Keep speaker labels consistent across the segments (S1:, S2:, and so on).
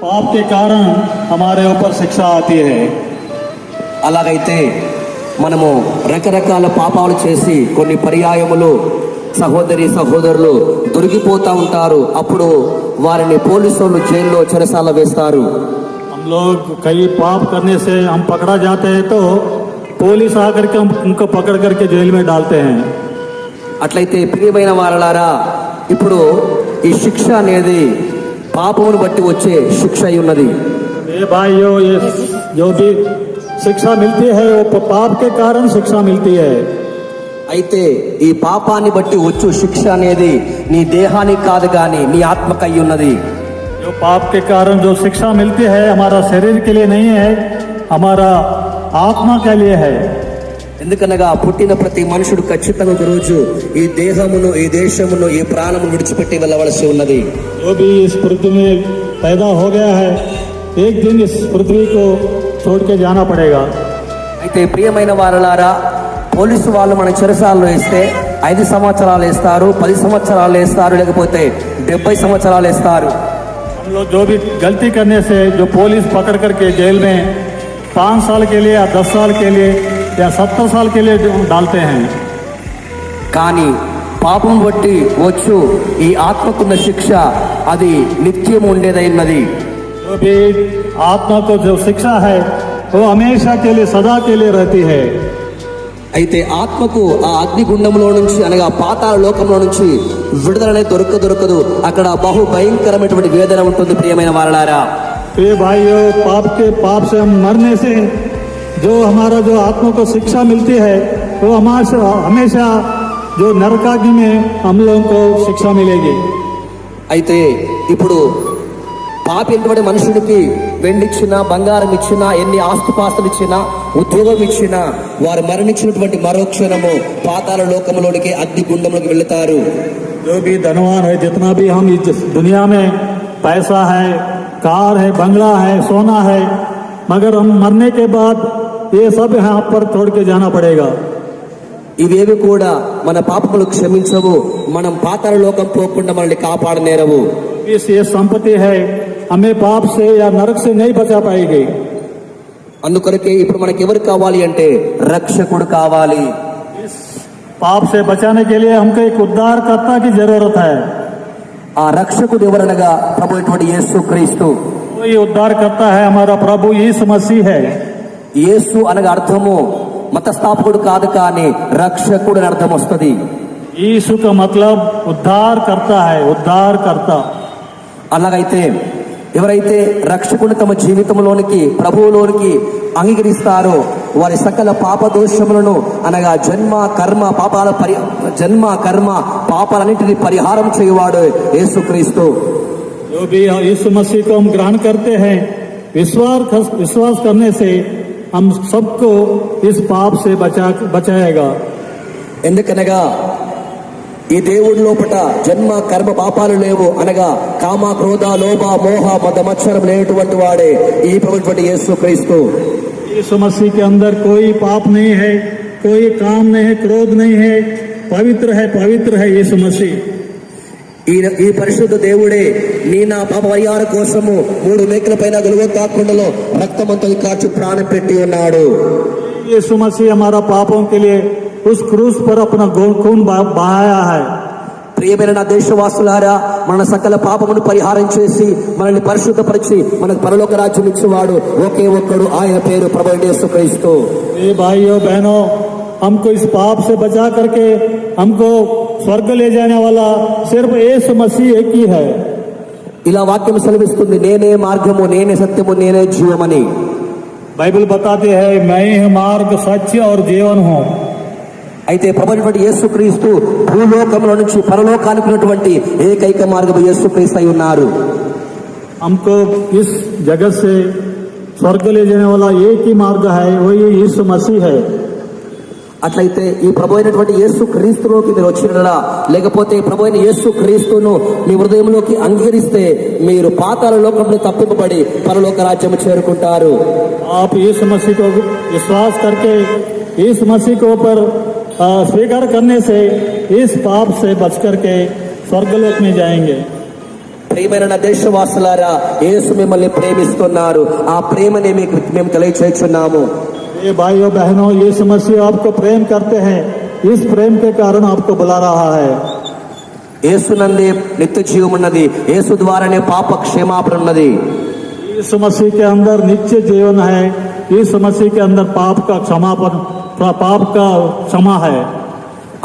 S1: पाप के कारण हमारे ऊपर शिक्षा आती है
S2: అలాగైతే మనము రకరకాల పాపాలు చేసి కొన్ని పర్యాయములు సహోదరి సహోదరులు దొరికిపోతా ఉంటారు అప్పుడు వారిని పోలీసు వాళ్ళు జైల్లో చెరసాల వేస్తారు
S1: हम लोग कई पाप करने से हम पकड़ा जाते हैं तो पुलिस आकर के हम उनको पकड़ करके जेल में डालते हैं
S2: అట్లయితే ప్రియమైన వారలారా ఇప్పుడు ఈ శిక్ష అనేది పాపమును బట్టి వచ్చే శిక్ష అయి ఉన్నది
S1: ये भाइयों ये जो भी शिक्षा मिलती है वो पाप के कारण शिक्षा मिलती है
S2: అయితే ఈ పాపాన్ని బట్టి వచ్చు శిక్ష అనేది నీ దేహానికి కాదు గాని నీ ఆత్మకు అయి ఉన్నది
S1: जो पाप के कारण जो शिक्षा मिलती है हमारा शरीर के लिए नहीं है हमारा आत्मा के लिए है
S2: ఎందుకనగా పుట్టిన ప్రతి మనుషుడు ఖచ్చితంగా ఒక రోజు ఈ దేహమును ఈ దేశమును ఈ ప్రాణమును విడిచిపెట్టి వెళ్ళవలసి ఉన్నది
S1: जो भी इस पृथ्वी में पैदा हो गया है एक दिन इस पृथ्वी को छोड़ के जाना पड़ेगा
S2: అయితే ప్రియమైన వారలారా పోలీసు వాళ్ళు మన చెరసాలలో వేస్తే ఐదు సంవత్సరాలు వేస్తారు పది సంవత్సరాలు వేస్తారు లేకపోతే డెబ్బై సంవత్సరాలు వేస్తారు
S1: हम लोग जो भी गलती करने से जो पुलिस पकड़ करके जेल में पाँच साल के लिए या दस साल के लिए या सत्तर साल के लिए डालते हैं
S2: కానీ పాపం బట్టి వచ్చు ఈ ఆత్మకున్న శిక్ష అది నిత్యం ఉండేదైనది
S1: जो भी आत्मा को जो शिक्षा है वो हमेशा के लिए सदा के लिए रहती है
S2: అయితే ఆత్మకు ఆ అగ్నిగుండంలో నుంచి అనగా పాతాళ లోకంలో నుంచి విడుదలనే దొరక దొరకదు అక్కడ బహు భయంకరమైనటువంటి వేదన ఉంటుంది ప్రియమైన వారలారా
S1: तो ये भाइयों पाप के पाप से हम मरने से जो हमारा जो आत्मा को शिक्षा मिलती है वो हमारे हमेशा जो नरकाग्नि में हम लोगों को शिक्षा मिलेगी
S2: అయితే ఇప్పుడు పాపి అయినటువంటి మనుషుడికి వెండిచ్చినా బంగారం ఇచ్చినా ఎన్ని ఆస్తుపాస్తులు ఇచ్చినా ఉద్యోగం ఇచ్చినా వారు మరణించినటువంటి మరో క్షణము పాతాల లోకంలోనికి అగ్ని గుండంలోకి వెళుతారు
S1: जो भी धनवान है जितना भी हम इस दुनिया में पैसा है कार है बंगला है सोना है मगर हम मरने के बाद ఏ సబ్ హాప్ పర్ తోడ్ కే జానా పడేగా?
S2: ఇవేవి కూడా మన పాపములు క్షమించవు మనం పాతాల లోకం పోకుండా మనల్ని కాపాడనేరవు.
S1: ఏ సంపత్తి హై. హమే పాప్ సే యా నరక్ సే నహీ బచా పాయేగి.
S2: అందుకొరకే ఇప్పుడు మనకి ఎవరు కావాలి అంటే రక్షకుడు కావాలి.
S1: పాప సే బచానే కే లియే హమ్కో ఏక్ ఉద్ధారకర్త కి జరూరత్ హై.
S2: ఆ రక్షకుడు ఎవరనగా ప్రభు ఇటువంటి యేసు క్రీస్తు.
S1: ఉద్ధారకర్త హై హమారా ప్రభు ఈ మసీహ్ హై.
S2: యేసు అనగా అర్థము మతస్థాపకుడు కాదు కానీ రక్షకుడు అని అర్థం వస్తుంది
S1: यीशु का मतलब उद्धार करता है उद्धार करता
S2: అలాగైతే ఎవరైతే రక్షకుని తమ జీవితంలోనికి ప్రభువులోనికి అంగీకరిస్తారో వారి సకల పాప దోషములను అనగా జన్మ కర్మ పాపాల పరి జన్మ కర్మ పాపాలన్నింటినీ పరిహారం చేయువాడు యేసుక్రీస్తు
S1: जो भी यीशु मसीह को हम ग्रहण करते हैं विश्वास विश्वास करने से हम सबको इस पाप से बचा बचाएगा
S2: ఎందుకనగా ఈ దేవుడి లోపట జన్మ కర్మ పాపాలు లేవు అనగా కామ క్రోధ లోభ మోహ మద మత్సరం లేనటువంటి వాడే ఈ ప్రభుత్వ యేసు క్రీస్తు
S1: यीशु मसीह के अंदर कोई पाप नहीं है कोई काम नहीं है क्रोध नहीं है पवित्र है पवित्र है यीशु मसीह
S2: ఈ ఈ పరిశుద్ధ దేవుడే నీ నా పాప పరిహార కోసము మూడు మేకల పైన గొలువ కాకుండాలో రక్తమంతా కాచు ప్రాణం పెట్టి ఉన్నాడు
S1: यीशु मसीह हमारा पापों के लिए उस क्रूस पर अपना गो- खून बहा- बहाया है
S2: ప్రియమైన నా దేశవాసులారా మన సకల పాపమును పరిహారం చేసి మనల్ని పరిశుద్ధపరిచి మనకు పరలోక రాజ్యం ఇచ్చేవాడు ఒకే ఒక్కడు ఆయన పేరు ప్రభు యేసు క్రీస్తు
S1: ये भाइयों बहनों हमको इस पाप से बचा करके हमको स्वर्ग ले जाने वाला सिर्फ यीशु मसीह एक ही है
S2: ఇలా వాక్యం సెలవిస్తుంది నేనే మార్గము నేనే సత్యము నేనే జీవమని
S1: बाइबल बताते हैं मैं ही मार्ग सत्य और जीवन हूँ
S2: అయితే ప్రభుత్వ యేసుక్రీస్తు భూలోకంలో నుంచి పరలోకానికి ఉన్నటువంటి ఏకైక మార్గము యేసుక్రీస్తు అయి ఉన్నారు
S1: हमको इस जगत से स्वर्ग ले जाने वाला एक ही मार्ग है वही यीशु मसीह है
S2: అట్లయితే ఈ ప్రభు అయినటువంటి యేసు క్రీస్తులోకి మీరు వచ్చినలా లేకపోతే ప్రభు అయిన యేసు క్రీస్తును మీ హృదయంలోకి అంగీకరిస్తే మీరు పాతాల లోకంలో తప్పింపబడి పరలోక రాజ్యం చేరుకుంటారు
S1: आप यीशु मसीह को विश्वास करके इस मसीह के ऊपर आ, स्वीकार करने से इस पाप से बच करके स्वर्गलोक में जाएंगे
S2: ప్రియమైన నా దేశవాసులారా యేసు మిమ్మల్ని ప్రేమిస్తున్నారు ఆ ప్రేమని మీకు మేము తెలియచేస్తున్నాము
S1: ये भाइयों बहनों यीशु मसीह आपको प्रेम करते हैं इस प्रेम के कारण आपको बुला रहा है
S2: యేసునందే నిత్య జీవం ఉన్నది యేసు ద్వారానే పాప క్షమాపణ ఉన్నది
S1: यीशु मसीह के अंदर नित्य जीवन है यीशु मसीह के अंदर पाप का क्षमापन पाप का क्षमा है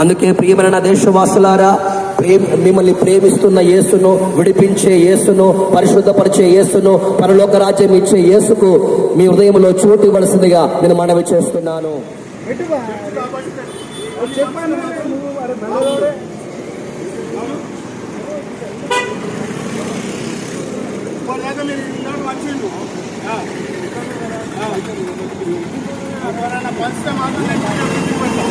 S2: అందుకే ప్రియమైన నా దేశవాసులారా ప్రేమ మిమ్మల్ని ప్రేమిస్తున్న యేసును విడిపించే యేసును పరిశుద్ధపరిచే యేసును పరలోక రాజ్యం ఇచ్చే యేసుకు మీ హృదయంలో చోటు ఇవ్వలసిందిగా నేను మనవి చేస్తున్నాను.
S3: పంచితే మాత్రం నేను వీడియో తీసి పెడతా.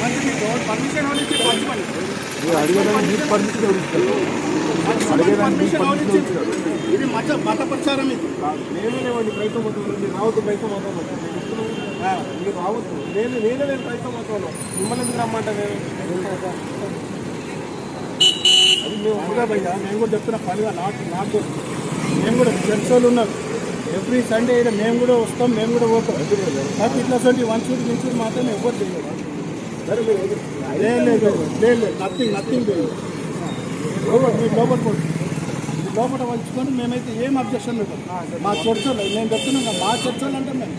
S3: మంచి మీకు పర్మిషన్ ఎవరు ఎవరు? ఇది మత మత ప్రచారం ఇది.
S4: నేనే లేవండి క్రైస్తవ మతం మీరు రావద్దు క్రైస్తవ మతంలో ఆ, మీరు రావద్దు. నేను నేనే నేను క్రైస్తవ మతంలో. మిమ్మల్ని ఎందుకు రమ్మంటా నేను?
S3: అది మేము కూడా భయ్యా మేము కూడా చెప్తున్న పనిగా నాకు. మేము కూడా చర్చ్ వాళ్ళు ఉన్నారు. ఎవ్రీ సండే అయినా మేము కూడా వస్తాం మేము కూడా పోతాం. ఇట్లా వన్ షూట్ వన్ షూట్ మాత్రం ఎవరు తెలియదు లేదు లేదు లేదు నథింగ్ లోపల లోపల పంచుకొని మేమైతే ఏం అబ్జెక్షన్ లేదు మా చర్చ్ వాళ్ళు నేను చెప్తున్నాం మా చర్చ్ వాళ్ళు అంటాం మేము.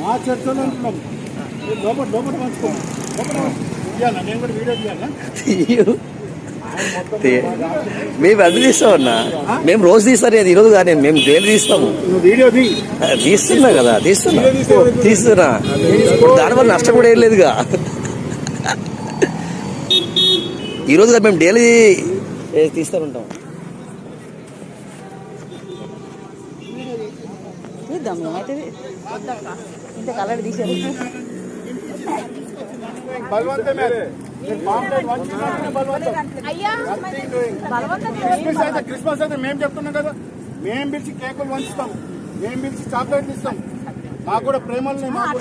S3: మా చర్చ్ వాళ్ళు అంటున్నాం లోపల లోపల పంచుకోండి లోపల ఇవ్వాలా నేను కూడా వీడియో తీయాలా?
S2: మేము అది తీస్తామన్నా మేము రోజు తీస్తాను అది? ఈరోజు కానీ మేము డైలీ తీస్తాము. తీస్తున్నా కదా తీస్తున్నా. తీస్తున్నా. దానివల్ల నష్టం కూడా ఏం లేదుగా. ఈరోజు కదా మేము డైలీ
S5: తీద్దాం ఇంత కలర్ తీసారు
S3: బలవంతం
S5: అయ్యా
S3: క్రిస్మస్ అయితే క్రిస్మస్ అయితే మేము చెప్తున్నాం కదా మేము పిలిచి కేకులు వంచుతాం మేము పిలిచి చాక్లెట్లు ఇస్తాం మాకు కూడా ప్రేమలు మాకు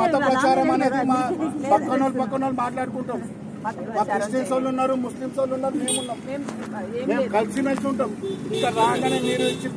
S3: మత ప్రచారం అనేది మా. పక్కన వాళ్ళు పక్కన వాళ్ళు మాట్లాడుకుంటాం. మా క్రిస్టియన్స్ వాళ్ళు ఉన్నారు ముస్లిమ్స్ వాళ్ళు ఉన్నారు మేము ఉన్నాం. మేము కలిసి మెలిసి ఉంటాం. ఇక్కడ రాగానే మీరు ఇచ్చి